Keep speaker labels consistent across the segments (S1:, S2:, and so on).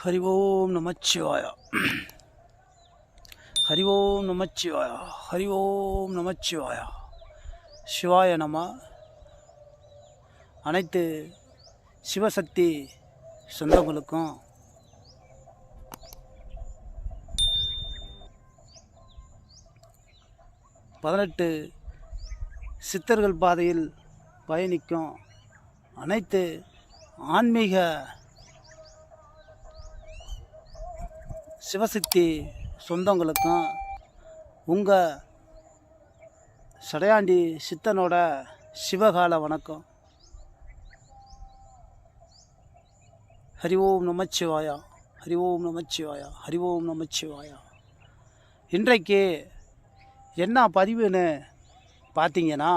S1: ஹரி ஓம் நமச்சிவாயா ஹரி ஓம் நமச்சிவாயா ஹரி ஓம் நமச்சிவாயா சிவாய நம அனைத்து சிவசக்தி சொந்தங்களுக்கும் பதினெட்டு சித்தர்கள் பாதையில் பயணிக்கும் அனைத்து ஆன்மீக சிவசக்தி சொந்தங்களுக்கும் உங்கள் சடையாண்டி சித்தனோட சிவகால வணக்கம். ஹரி ஓம் நமச்சிவாயா ஹரி ஓம் நமச்சிவாயா ஹரி ஓம் நமச்சிவாயா இன்றைக்கு என்ன பதிவுன்னு பார்த்தீங்கன்னா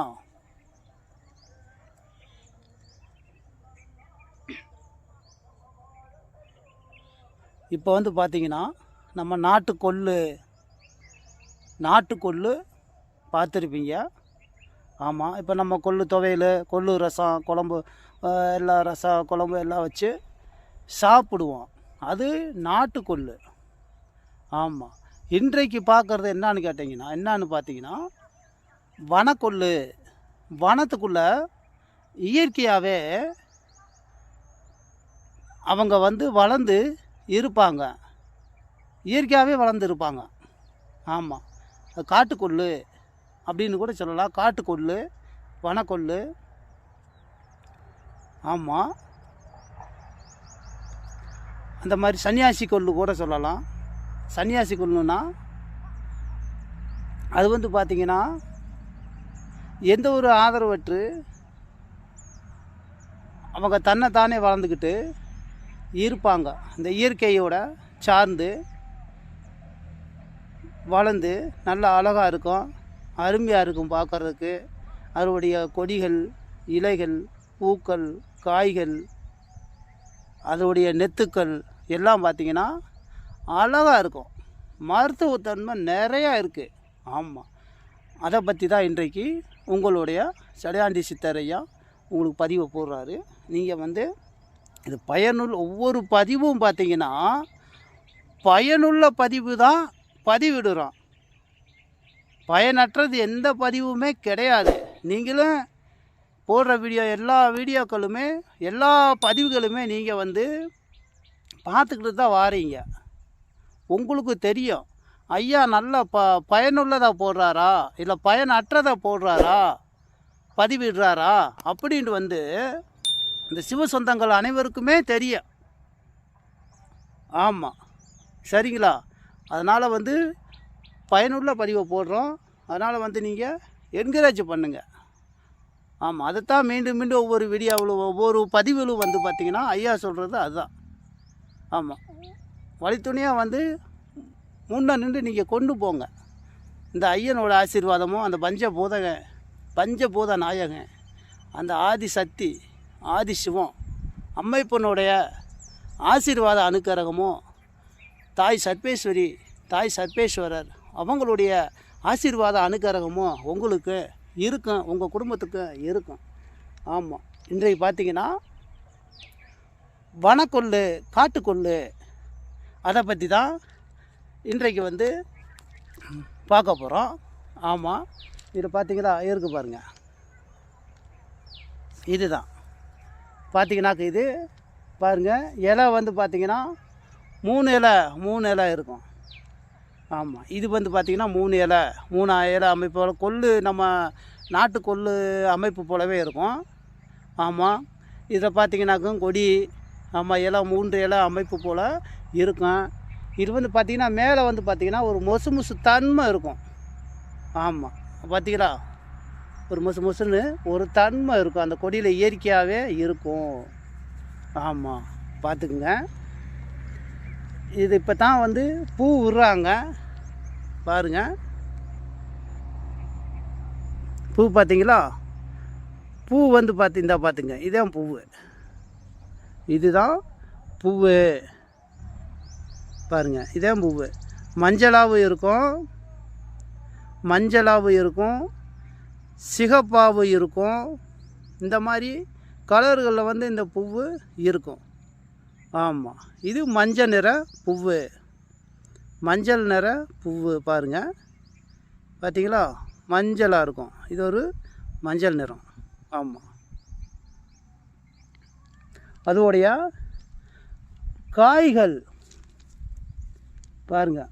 S1: இப்போ வந்து பார்த்தீங்கன்னா நம்ம நாட்டுக்கொள்ளு நாட்டுக்கொள்ளு பார்த்துருப்பீங்க. ஆமாம் இப்போ நம்ம கொள்ளு துவையல் கொள்ளு ரசம் குழம்பு எல்லா ரசம் குழம்பு எல்லாம் வச்சு சாப்பிடுவோம். அது நாட்டுக்கொள்ளு. ஆமாம் இன்றைக்கு பார்க்குறது என்னான்னு கேட்டிங்கன்னா என்னான்னு பார்த்தீங்கன்னா வனக்கொள்ளு. வனத்துக்குள்ளே இயற்கையாகவே அவங்க வந்து வளர்ந்து இருப்பாங்க. இயற்கையாகவே வளர்ந்து இருப்பாங்க ஆமாம் அது காட்டுக்கொள்ளு அப்படின்னு கூட சொல்லலாம். காட்டுக்கொள்ளு வனக்கொள்ளு. ஆமாம் அந்த மாதிரி சன்னியாசி கொள்ளு கூட சொல்லலாம். சன்னியாசி கொள்ளுன்னா அது வந்து பார்த்திங்கன்னா எந்த ஒரு ஆதரவற்று அவங்க தன்னை தானே வளர்ந்துக்கிட்டு இருப்பாங்க இந்த இயற்கையோட சார்ந்து வளர்ந்து நல்லா அழகாக இருக்கும். அருமையாக இருக்கும் பார்க்குறதுக்கு. அதனுடைய கொடிகள் இலைகள் பூக்கள் காய்கள் அதனுடைய நெத்துக்கள் எல்லாம் பார்த்திங்கன்னா அழகாக இருக்கும். மருத்துவத்தன்மை நிறையா இருக்குது ஆமாம் அதை பற்றி தான் இன்றைக்கு உங்களுடைய சடையாண்டி சித்தரையா உங்களுக்கு பதிவை போடுறாரு. நீங்கள் வந்து இது பயனுள்ள ஒவ்வொரு பதிவும் பார்த்திங்கன்னா பயனுள்ள பதிவு தான் பதிவிடுறோம். பயனற்றது எந்த பதிவுமே கிடையாது. நீங்களும் போடுற வீடியோ எல்லா வீடியோக்களுமே எல்லா பதிவுகளுமே நீங்கள் வந்து பார்த்துக்கிட்டு தான் வாரீங்க. உங்களுக்கு தெரியும். ஐயா நல்ல ப பயனுள்ளதாக போடுறாரா? இல்லை பயனற்றதை போடுறாரா? பதிவிடுறாரா? அப்படின்ட்டு வந்து இந்த சிவ சொந்தங்கள் அனைவருக்குமே தெரியும். ஆமாம் சரிங்களா? அதனால் வந்து பயனுள்ள பதிவை போடுறோம். அதனால் வந்து நீங்கள் என்கரேஜ் பண்ணுங்கள் ஆமாம் அதைத்தான் மீண்டும் மீண்டும் ஒவ்வொரு வீடியோவிலும் ஒவ்வொரு பதிவிலும் வந்து பார்த்திங்கன்னா ஐயா சொல்கிறது அதுதான். ஆமாம் வழித்துணையாக வந்து முன்ன நின்று நீங்கள் கொண்டு போங்க. இந்த ஐயனோட ஆசீர்வாதமும் அந்த பஞ்சபூதக பஞ்சபூத நாயகன் அந்த ஆதி சக்தி ஆதிசிவம். அம்மைப்பனுடைய ஆசீர்வாத அனுக்கரகமும் தாய் சர்பேஸ்வரி தாய் சர்பேஸ்வரர் அவங்களுடைய ஆசீர்வாத அனுக்கரகமும் உங்களுக்கு இருக்கும் உங்கள் குடும்பத்துக்கு இருக்கும். ஆமாம் இன்றைக்கு பார்த்தீங்கன்னா வனக்கொள்ளு காட்டுக்கொள்ளு அதை பற்றி தான் இன்றைக்கு வந்து பார்க்க போகிறோம் ஆமாம் இது பார்த்தீங்கன்னா இருக்கு பாருங்கள் இதுதான். பார்த்திங்கனாக்க இது பாருங்கள் இலை வந்து பார்த்திங்கன்னா மூணு இலை மூணு இலை இருக்கும். ஆமாம் இது வந்து பார்த்திங்கன்னா மூணு இலை மூணு இலை அமைப்போட கொள்ளு நம்ம நாட்டு கொள்ளு அமைப்பு போலவே இருக்கும். ஆமாம் இதில் பார்த்திங்கனாக்கும் கொடி ஆமாம் இலை மூன்று இலை அமைப்பு போல் இருக்கும். இது வந்து பார்த்திங்கன்னா மேலே வந்து பார்த்திங்கன்னா ஒரு மொசு மொசு தன்மை இருக்கும். ஆமாம் பார்த்திங்களா ஒரு முசு முசுன்னு ஒரு தன்மை இருக்கும். அந்த கொடியில் இயற்கையாகவே இருக்கும். ஆமாம் பார்த்துக்குங்க இது இப்போ தான் வந்து பூ விடுறாங்க பாருங்கள் பூ பார்த்தீங்களா பூ வந்து பார்த்து இந்தா பார்த்துங்க இதுதான் பூவு. இதுதான் பூவு. பாருங்க இதான் பூவு. மஞ்சளாகவும் இருக்கும். மஞ்சளாகவும் இருக்கும். சிகப்பாவும் இருக்கும். இந்த மாதிரி கலர்களில் வந்து இந்த பூவு இருக்கும். ஆமாம் இது மஞ்சள் நிற பூவு. மஞ்சள் நிற பூவு பாருங்கள் பார்த்தீங்களா மஞ்சளாக இருக்கும். இது ஒரு மஞ்சள் நிறம். ஆமாம் அதோடைய காய்கள் பாருங்கள்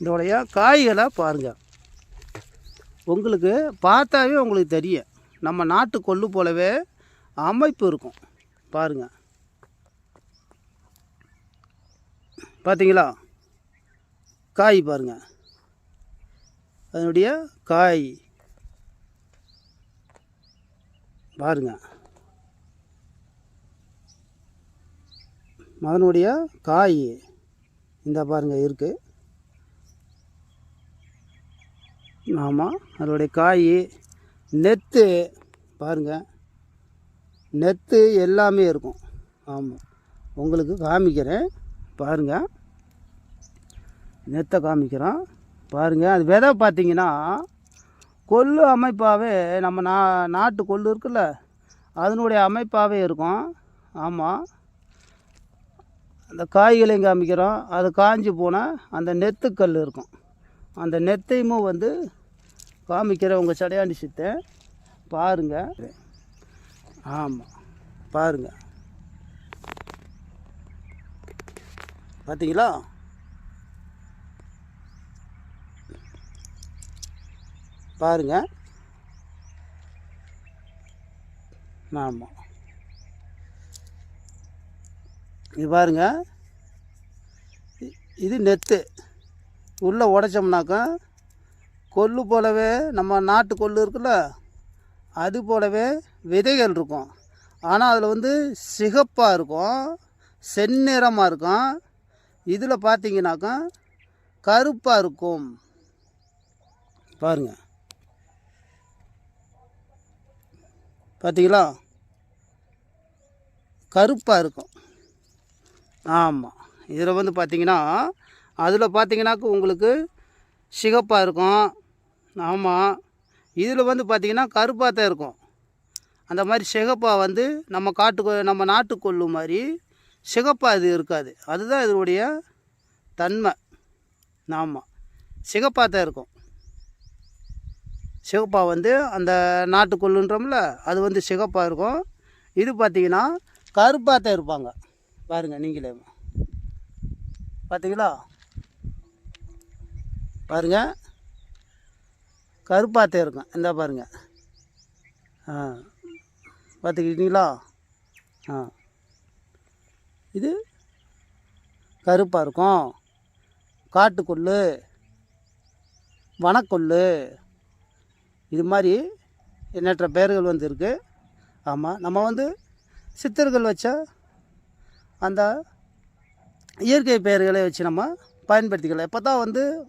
S1: இதோடைய காய்களை பாருங்கள் உங்களுக்கு பார்த்தாவே உங்களுக்கு தெரியும். நம்ம நாட்டு கொள்ளு போலவே அமைப்பு இருக்கும். பாருங்க. பார்த்தீங்களா காய் பாருங்க. அதனுடைய காய். பாருங்க. அதனுடைய காய். இந்த பாருங்கள் இருக்குது ஆமாம் அதனுடைய காய் நெத்து பாருங்கள் நெத்து எல்லாமே இருக்கும். ஆமாம் உங்களுக்கு காமிக்கிறேன். பாருங்கள் நெத்தை காமிக்கிறோம். பாருங்கள் அது விதை பார்த்தீங்கன்னா கொள்ளு அமைப்பாகவே நம்ம நா நாட்டு கொள்ளு இருக்குல்ல அதனுடைய அமைப்பாகவே இருக்கும். ஆமாம் அந்த காய்களையும் காமிக்கிறோம். அது காஞ்சி போனால் அந்த நெத்துக்கல் இருக்கும். அந்த நெத்தையும் வந்து காமிக்கிறேன் உங்கள் சடையாண்டி சித்தை. பாருங்கள் ஆமாம் பாருங்கள் பார்த்தீங்களா பாருங்க. ஆமாம் இது பாருங்கள் இது நெத்து. உள்ளே உடைச்சோம்னாக்கா கொள்ளு போலவே நம்ம நாட்டு கொள்ளு இருக்குல்ல அது போலவே விதைகள் இருக்கும். ஆனால் அதில் வந்து சிகப்பாக இருக்கும் செந்நிறமாக இருக்கும். இதில் பார்த்தீங்கன்னாக்கா கருப்பாக இருக்கும். பாருங்கள் பார்த்தீங்களா கருப்பாக இருக்கும். ஆமாம் இதில் வந்து பார்த்தீங்கன்னா அதில் பார்த்தீங்கன்னாக்க உங்களுக்கு சிகப்பாக இருக்கும் ஆமாம் இதில் வந்து பார்த்திங்கன்னா கருப்பாக தான் இருக்கும். அந்த மாதிரி சிகப்பாக வந்து நம்ம காட்டு நம்ம நாட்டுக்கொள்ளு மாதிரி சிகப்பாக இது இருக்காது. அதுதான் இதனுடைய தன்மை. ஆமாம் சிகப்பாக தான் இருக்கும். சிகப்பாக வந்து அந்த நாட்டுக்கொள்ளுன்றோம்ல அது வந்து சிகப்பாக இருக்கும். இது பார்த்தீங்கன்னா கருப்பாக தான் இருப்பாங்க. பாருங்கள் நீங்களே. பார்த்தீங்களா பாருங்க. கருப்பாத்தே இருக்கும். இந்த பாருங்க. ஆ. பார்த்துக்கிட்டீங்களா ஆ. இது கருப்பாக இருக்கும். காட்டுக்கொள்ளு வனக்கொள்ளு. இது மாதிரி எண்ணற்ற பெயர்கள் வந்து இருக்குது ஆமாம் நம்ம வந்து சித்தர்கள் வச்ச அந்த இயற்கை பெயர்களை வச்சு நம்ம பயன்படுத்திக்கலாம். எப்போ தான் வந்து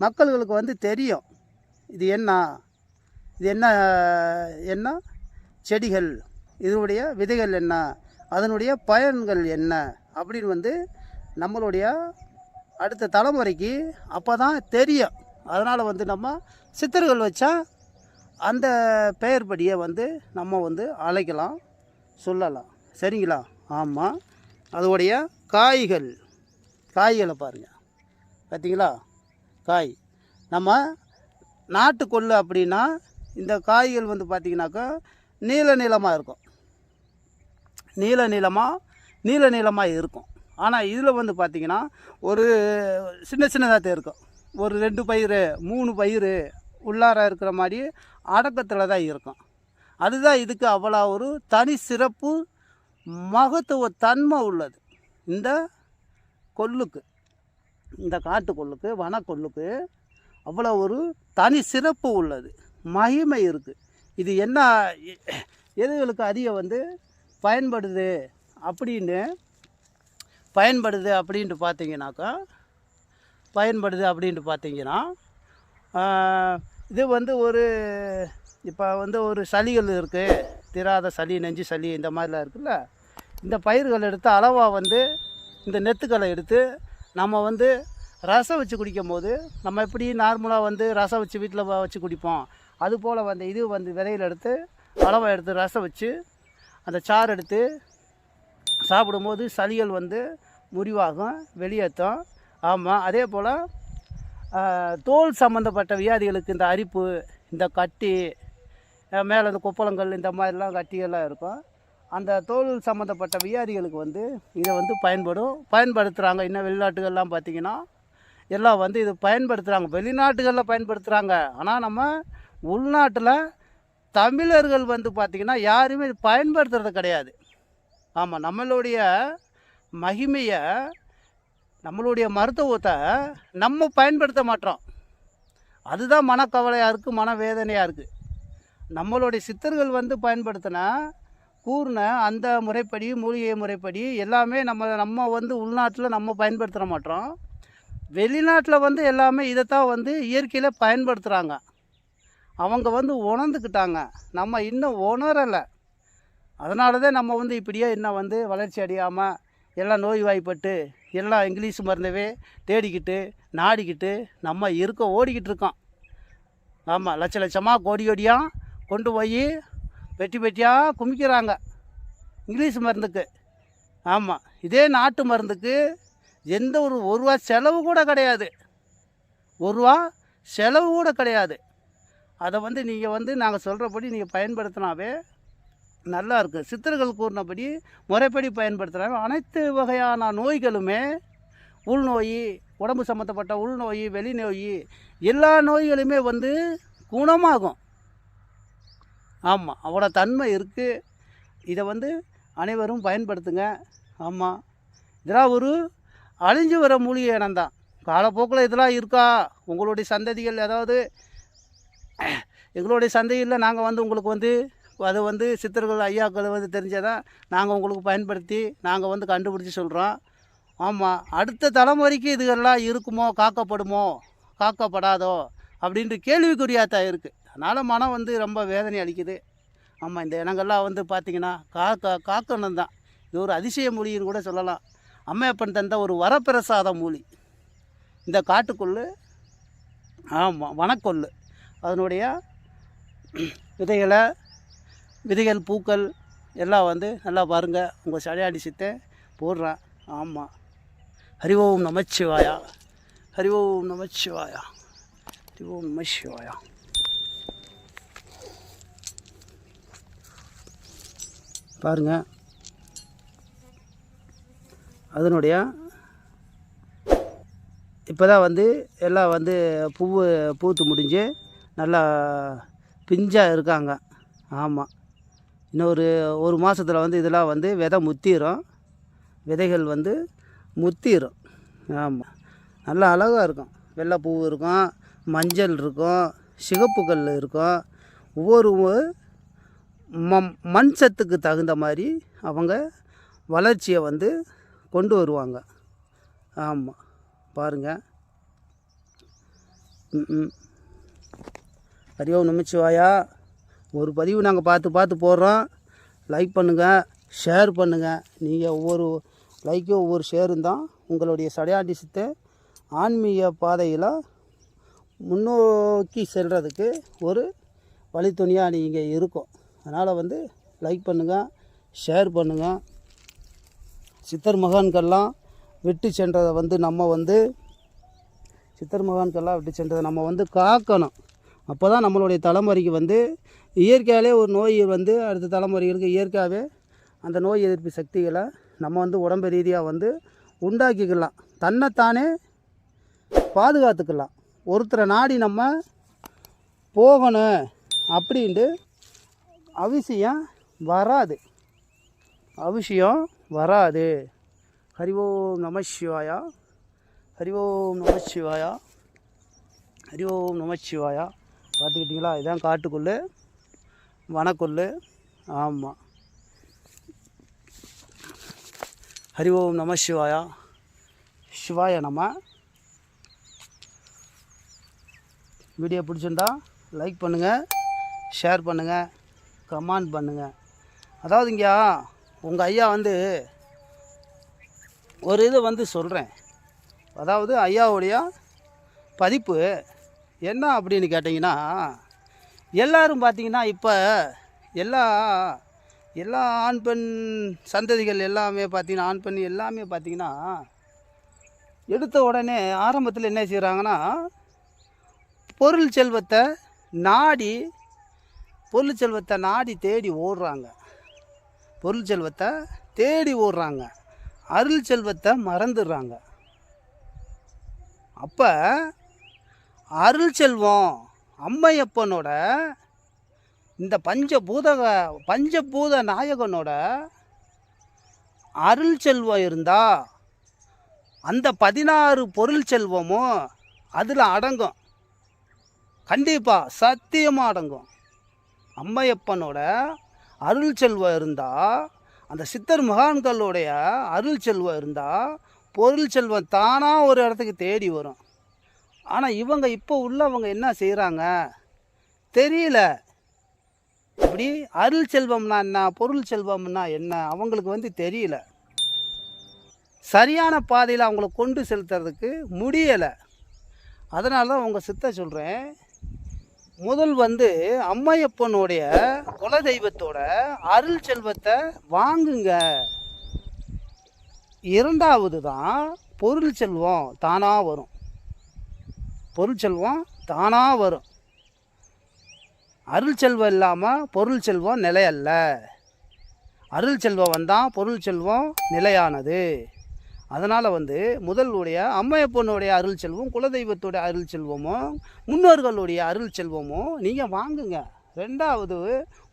S1: மக்களுக்கு வந்து தெரியும். இது என்ன? இது என்ன என்ன? செடிகள். இதனுடைய விதைகள் என்ன? அதனுடைய பயன்கள் என்ன? அப்படின்னு வந்து நம்மளுடைய அடுத்த தலைமுறைக்கு அப்போ தான் தெரியும். அதனால் வந்து நம்ம சித்தர்கள் வச்சா அந்த பெயர்படியை வந்து நம்ம வந்து அழைக்கலாம் சொல்லலாம். சரிங்களா? ஆமாம் அதோடைய காய்கள். காய்களை பாருங்கள் பார்த்தீங்களா காய். நம்ம நாட்டுக்கொள்ளு அப்படின்னா இந்த காய்கள் வந்து பார்த்திங்கனாக்கா நீல நீளமாக இருக்கும். நீல நீளமாக நீல நீளமாக இருக்கும். ஆனால் இதில் வந்து பார்த்திங்கன்னா ஒரு சின்ன சின்னதாக இருக்கும். ஒரு ரெண்டு பயிர் மூணு பயிர் உள்ளார இருக்கிற மாதிரி அடக்கத்தில் தான் இருக்கும். அதுதான் இதுக்கு அவ்வளோ ஒரு தனி சிறப்பு மகத்துவ தன்மை உள்ளது. இந்த கொல்லுக்கு இந்த காட்டுக்கொல்லுக்கு வனக்கொல்லுக்கு அவ்வளோ ஒரு தனி சிறப்பு உள்ளது. மகிமை இருக்குது இது என்ன எதுகளுக்கு அதிக வந்து பயன்படுது அப்படின்னு பயன்படுது அப்படின்ட்டு பார்த்தீங்கன்னாக்கா பயன்படுது அப்படின்ட்டு பார்த்தீங்கன்னா இது வந்து ஒரு இப்போ வந்து ஒரு சளிகள் இருக்குது திராத சளி நெஞ்சு சளி இந்த மாதிரிலாம் இருக்குல்ல. இந்த பயிர்கள் எடுத்து அளவாக வந்து இந்த நெத்துக்களை எடுத்து நம்ம வந்து ரசம் வச்சு குடிக்கும்போது நம்ம எப்படி நார்மலாக வந்து ரசம் வச்சு வீட்டில் வச்சு குடிப்போம். அதுபோல் வந்து இது வந்து விதையில் எடுத்து அளவை எடுத்து ரசம் வச்சு அந்த சாறு எடுத்து சாப்பிடும்போது சளிகள் வந்து முறிவாகும் வெளியேற்றும். ஆமாம் அதே போல் தோல் சம்மந்தப்பட்ட வியாதிகளுக்கு இந்த அரிப்பு இந்த கட்டி மேலே இந்த கொப்பளங்கள் இந்த மாதிரிலாம் கட்டியெல்லாம் இருக்கும். அந்த தோல் சம்மந்தப்பட்ட வியாதிகளுக்கு வந்து இதை வந்து பயன்படும் பயன்படுத்துகிறாங்க இன்னும் வெளிநாட்டுகள்லாம் பார்த்திங்கன்னா எல்லாம் வந்து இது பயன்படுத்துகிறாங்க வெளிநாட்டுகளில் பயன்படுத்துகிறாங்க ஆனால் நம்ம உள்நாட்டில் தமிழர்கள் வந்து பார்த்திங்கன்னா யாருமே இது பயன்படுத்துறது கிடையாது. ஆமாம் நம்மளுடைய மகிமையை நம்மளுடைய மருத்துவத்தை நம்ம பயன்படுத்த மாட்டோம். அதுதான் மனக்கவலையாக இருக்குது மனவேதனையாக இருக்குது நம்மளுடைய சித்தர்கள் வந்து பயன்படுத்தினா கூர்ன அந்த முறைப்படி மூலிகை முறைப்படி எல்லாமே நம்ம நம்ம வந்து உள்நாட்டில் நம்ம பயன்படுத்த மாட்டோம். வெளிநாட்டில் வந்து எல்லாமே இதைத்தான் வந்து இயற்கையில் பயன்படுத்துகிறாங்க அவங்க வந்து உணர்ந்துக்கிட்டாங்க. நம்ம இன்னும் உணரலை. அதனால தான் நம்ம வந்து இப்படியே இன்னும் வந்து வளர்ச்சி அடையாமல் எல்லாம் நோய்வாய்ப்பட்டு எல்லாம் இங்கிலீஷ் மருந்தவே தேடிக்கிட்டு நாடிக்கிட்டு நம்ம இருக்க ஓடிக்கிட்டு இருக்கோம். ஆமாம் லட்ச லட்சமாக கோடி கோடியாக கொண்டு போய் வெட்டி பெட்டியாக குமிக்கிறாங்க. இங்கிலீஷ் மருந்துக்கு. ஆமாம் இதே நாட்டு மருந்துக்கு எந்த ஒரு ஒரு ரூபா செலவு கூட கிடையாது. ஒரு ரூபா செலவு கூட கிடையாது. அதை வந்து நீங்கள் வந்து நாங்கள் சொல்கிறபடி நீங்கள் பயன்படுத்தினாவே நல்லா இருக்குது சித்தர்கள் கூறினபடி முறைப்படி பயன்படுத்துகிறாங்க அனைத்து வகையான நோய்களுமே உள்நோய் உடம்பு சம்மந்தப்பட்ட உள்நோய் வெளிநோய் எல்லா நோய்களுமே வந்து குணமாகும். ஆமாம் அவ்வளோ தன்மை இருக்குது இதை வந்து அனைவரும் பயன்படுத்துங்க. ஆமாம் இதெல்லாம் ஒரு அழிஞ்சு வர மூலிகை இனம்தான் காலப்போக்கில் இதெல்லாம் இருக்கா? உங்களுடைய சந்ததிகள் ஏதாவது எங்களுடைய சந்ததியில் நாங்கள் வந்து உங்களுக்கு வந்து அது வந்து சித்தர்கள் ஐயாக்கள் வந்து தெரிஞ்சதான் நாங்கள் உங்களுக்கு பயன்படுத்தி நாங்கள் வந்து கண்டுபிடிச்சி சொல்கிறோம் ஆமாம் அடுத்த தலைமுறைக்கு இதுகள்லாம் இருக்குமோ காக்கப்படுமோ காக்கப்படாதோ அப்படின்ற கேள்விக்குறியாகத்தான் இருக்குது அதனால் மனம் வந்து ரொம்ப வேதனை அளிக்குது. ஆமாம் இந்த இனங்கள்லாம் வந்து பார்த்திங்கன்னா காக்க காக்கணும் தான். இது ஒரு அதிசய மொழின்னு கூட சொல்லலாம். அம்மையப்பன் தந்த ஒரு வரப்பிரசாத மூலி. இந்த காட்டுக்குள்ளு ஆமாம் வனக்கொல்லு அதனுடைய விதைகளை விதைகள் பூக்கள் எல்லாம் வந்து நல்லா பாருங்கள் உங்கள் சடையாடி சித்தை போடுறேன் ஆமாம் ஹரி ஓம் நமச்சிவாயா. ஹரி ஓம் நமச்சிவாயா. ஹரி ஓம் நமச்சிவாயா. பாருங்கள் அதனுடைய இப்போ தான் வந்து எல்லாம் வந்து பூ பூத்து முடிஞ்சு நல்லா பிஞ்சாக இருக்காங்க. ஆமாம் இன்னொரு ஒரு மாதத்தில் வந்து இதெல்லாம் வந்து விதை முத்திரும். விதைகள் வந்து முத்திரும். ஆமாம் நல்லா அழகாக இருக்கும். வெள்ளை பூ இருக்கும் மஞ்சள் இருக்கும் சிகப்பு கல் இருக்கும். ஒவ்வொரு மண் சத்துக்கு தகுந்த மாதிரி அவங்க வளர்ச்சியை வந்து கொண்டு வருவாங்க. ஆமாம் பாருங்கள் ம் ஹரி ஓம் நமச்சிவாயா. ஒரு பதிவு நாங்கள் பார்த்து பார்த்து போடுறோம். லைக் பண்ணுங்கள் ஷேர் பண்ணுங்கள் நீங்கள் ஒவ்வொரு லைக்கும் ஒவ்வொரு ஷேரும் தான் உங்களுடைய சடையாண்டிசத்தை ஆன்மீக பாதையில் முன்னோக்கி செல்கிறதுக்கு ஒரு வழித்துணையாக நீங்கள் இருக்கும். அதனால் வந்து லைக் பண்ணுங்கள் ஷேர் பண்ணுங்கள் சித்தர் மகான்கள்லாம் விட்டு சென்றதை வந்து நம்ம வந்து சித்தர் மகான்கள்லாம் விட்டு சென்றதை நம்ம வந்து காக்கணும். அப்போ தான் நம்மளுடைய தலைமுறைக்கு வந்து இயற்கையாலே ஒரு நோய் வந்து அடுத்த தலைமுறைகளுக்கு இயற்கையாகவே அந்த நோய் எதிர்ப்பு சக்திகளை நம்ம வந்து உடம்பு ரீதியாக வந்து உண்டாக்கிக்கலாம். தன்னைத்தானே பாதுகாத்துக்கலாம். ஒருத்தரை நாடி நம்ம போகணும் அப்படின்ட்டு அவசியம் வராது. அவசியம் வராது. ஹரி ஓம் நம சிவாயா. ஹரி ஓம் நம சிவாயா. ஹரி ஓம் நம சிவாயா. பார்த்துக்கிட்டிங்களா? இதான் காட்டுக்குள்ளு வனக்கொல்லு ஆமாம் ஹரி ஓம் நம சிவாயா. சிவாய நம்ம வீடியோ பிடிச்சிருந்தா லைக் பண்ணுங்கள் ஷேர் பண்ணுங்கள் கமெண்ட் பண்ணுங்கள் அதாவதுங்கய்யா உங்கள் ஐயா வந்து ஒரு இது வந்து சொல்கிறேன் அதாவது ஐயாவுடைய பதிப்பு என்ன அப்படின்னு கேட்டிங்கன்னா எல்லாரும் பார்த்தீங்கன்னா இப்போ எல்லா எல்லா ஆண் பெண் சந்ததிகள் எல்லாமே பார்த்தீங்கன்னா ஆண் பெண் எல்லாமே பார்த்திங்கன்னா எடுத்த உடனே ஆரம்பத்தில் என்ன செய்கிறாங்கன்னா பொருள் செல்வத்தை நாடி பொருள் செல்வத்தை நாடி தேடி ஓடுறாங்க. பொருள் செல்வத்தை தேடி ஓடுறாங்க. அருள் செல்வத்தை மறந்துடுறாங்க. அப்போ அருள் செல்வம் அம்மையப்பனோட இந்த பஞ்சபூத பஞ்சபூத நாயகனோட அருள் செல்வம் இருந்தால் அந்த பதினாறு பொருள் செல்வமும் அதில் அடங்கும். கண்டிப்பாக சத்தியமாக அடங்கும். அம்மையப்பனோட அருள் செல்வம் இருந்தால் அந்த சித்தர் மகான்களுடைய அருள் செல்வம் இருந்தால் பொருள் செல்வம் தானாக ஒரு இடத்துக்கு தேடி வரும். ஆனால் இவங்க இப்போ உள்ளவங்க என்ன செய்கிறாங்க தெரியல. இப்படி அருள் செல்வம்னா என்ன பொருள் செல்வம்னா என்ன அவங்களுக்கு வந்து தெரியல. சரியான பாதையில் அவங்கள கொண்டு செலுத்துறதுக்கு முடியலை. அதனால தான் உங்கள் சித்த சொல்கிறேன் முதல் வந்து அம்மையப்பனுடைய குலதெய்வத்தோட அருள் செல்வத்தை வாங்குங்க. இரண்டாவது தான் பொருள் செல்வம் தானாக வரும். பொருள் செல்வம் தானாக வரும். அருள் செல்வம் இல்லாமல் பொருள் செல்வம் நிலையல்ல. அருள் செல்வம் வந்தால் பொருள் செல்வம் நிலையானது. அதனால் வந்து முதலுடைய அம்மையப்பனுடைய அருள் செல்வம் குலதெய்வத்துடைய அருள் செல்வமும் முன்னோர்களுடைய அருள் செல்வமும் நீங்கள் வாங்குங்க. ரெண்டாவது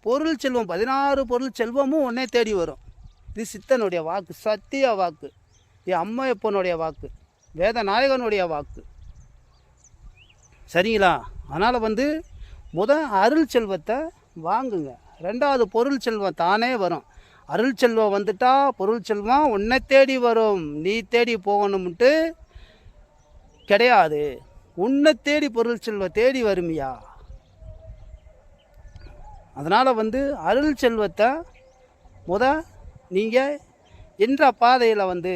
S1: பொருள் செல்வம் பதினாறு பொருள் செல்வமும் உடனே தேடி வரும். இது சித்தனுடைய வாக்கு சத்திய வாக்கு. இது அம்மையப்பனுடைய வாக்கு வேத நாயகனுடைய வாக்கு. சரிங்களா? அதனால் வந்து முத அருள் செல்வத்தை வாங்குங்க. ரெண்டாவது பொருள் செல்வம் தானே வரும். அருள் செல்வம் வந்துட்டா பொருள் செல்வம் உன்னை தேடி வரும். நீ தேடி போகணும்ட்டு கிடையாது. உன்னை தேடி பொருள் செல்வம் தேடி வருமியா? அதனால் வந்து அருள் செல்வத்தை முத நீங்கள் என்ற பாதையில் வந்து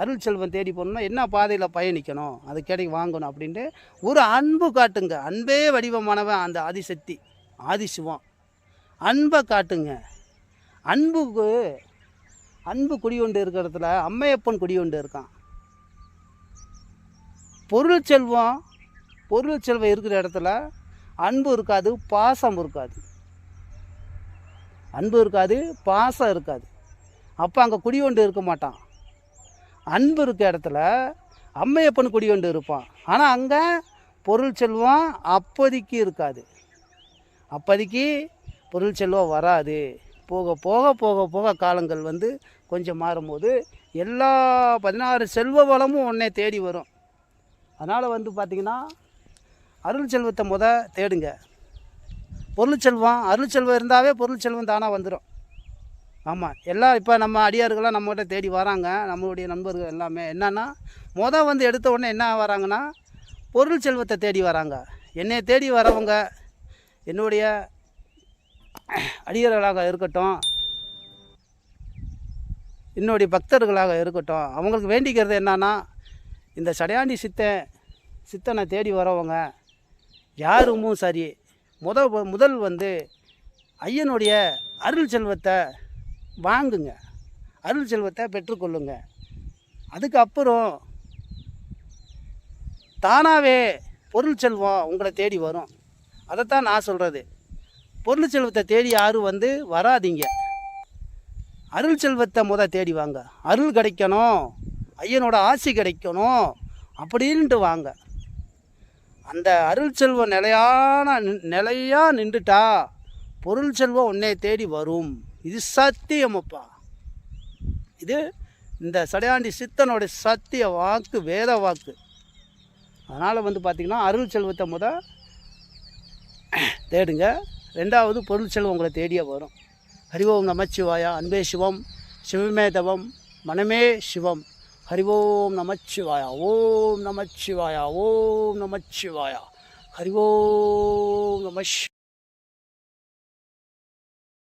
S1: அருள் செல்வம் தேடி போகணும்னா என்ன பாதையில் பயணிக்கணும்? அது கிடை வாங்கணும் அப்படின்ட்டு ஒரு அன்பு காட்டுங்க. அன்பே வடிவமானவன் அந்த ஆதிசக்தி ஆதிசிவம். அன்பை காட்டுங்க. அன்புக்கு அன்பு குடிகொண்டு இருக்கிற இடத்துல அம்மையப்பன் குடிகொண்டு இருக்கான். பொருள் செல்வம் பொருள் செல்வம் இருக்கிற இடத்துல அன்பு இருக்காது பாசம் இருக்காது. அன்பு இருக்காது பாசம் இருக்காது. அப்போ அங்கே குடிகொண்டு இருக்க மாட்டான். அன்பு இருக்க இடத்துல அம்மையப்பன் குடிகொண்டு இருப்பான். ஆனால் அங்கே பொருள் செல்வம் அப்போதைக்கு இருக்காது. அப்போதைக்கு பொருள் செல்வம் வராது. போக போக போக போக காலங்கள் வந்து கொஞ்சம் மாறும்போது எல்லா பதினாறு செல்வ வளமும் உடனே தேடி வரும். அதனால் வந்து பார்த்திங்கன்னா அருள் செல்வத்தை முத தேடுங்க. பொருள் செல்வம் அருள் செல்வம் இருந்தாவே பொருள் செல்வம் தானாக வந்துடும் ஆமாம் எல்லாம் இப்போ நம்ம அடியார்கள்லாம் நம்மகிட்ட தேடி வராங்க நம்மளுடைய நண்பர்கள் எல்லாமே. என்னன்னா முத வந்து எடுத்த உடனே என்ன வராங்கன்னா பொருள் செல்வத்தை தேடி வராங்க. என்னை தேடி வரவங்க என்னுடைய அடியர்களாக இருக்கட்டும். என்னுடைய பக்தர்களாக இருக்கட்டும். அவங்களுக்கு வேண்டிக்கிறது என்னன்னா இந்த சடையாண்டி சித்தன் சித்தனை தேடி வரவங்க யாருமும் சரி. முத முதல் வந்து ஐயனுடைய அருள் செல்வத்தை வாங்குங்க. அருள் செல்வத்தை பெற்றுக்கொள்ளுங்க. அதுக்கப்புறம் தானாகவே பொருள் செல்வம் உங்களை தேடி வரும். அதைத்தான் நான் சொல்கிறது பொருள் செல்வத்தை தேடி யாரும் வந்து வராதீங்க. அருள் செல்வத்தை முத தேடி வாங்க. அருள் கிடைக்கணும். ஐயனோட ஆசி கிடைக்கணும். அப்படின்ட்டு வாங்க. அந்த அருள் செல்வம் நிலையான நிலையாக நின்றுட்டா பொருள் செல்வம் உன்னை தேடி வரும். இது சத்தியமப்பா. இது இந்த சடையாண்டி சித்தனோட சத்திய வாக்கு வேத வாக்கு. அதனால் வந்து பார்த்திங்கன்னா அருள் செல்வத்தை முத தேடுங்க. ரெண்டாவது பொருள் செல்வம் உங்களை தேடியே வரும். ஹரிவோம் நமச்சிவாயா அன்பே சிவம் சிவமே தவம் மனமே சிவம். ஹரிவோம் நமச்சிவாயா ஓம் நமச்சிவாயா ஓம் நமச்சிவாயா ஹரிவோம் நம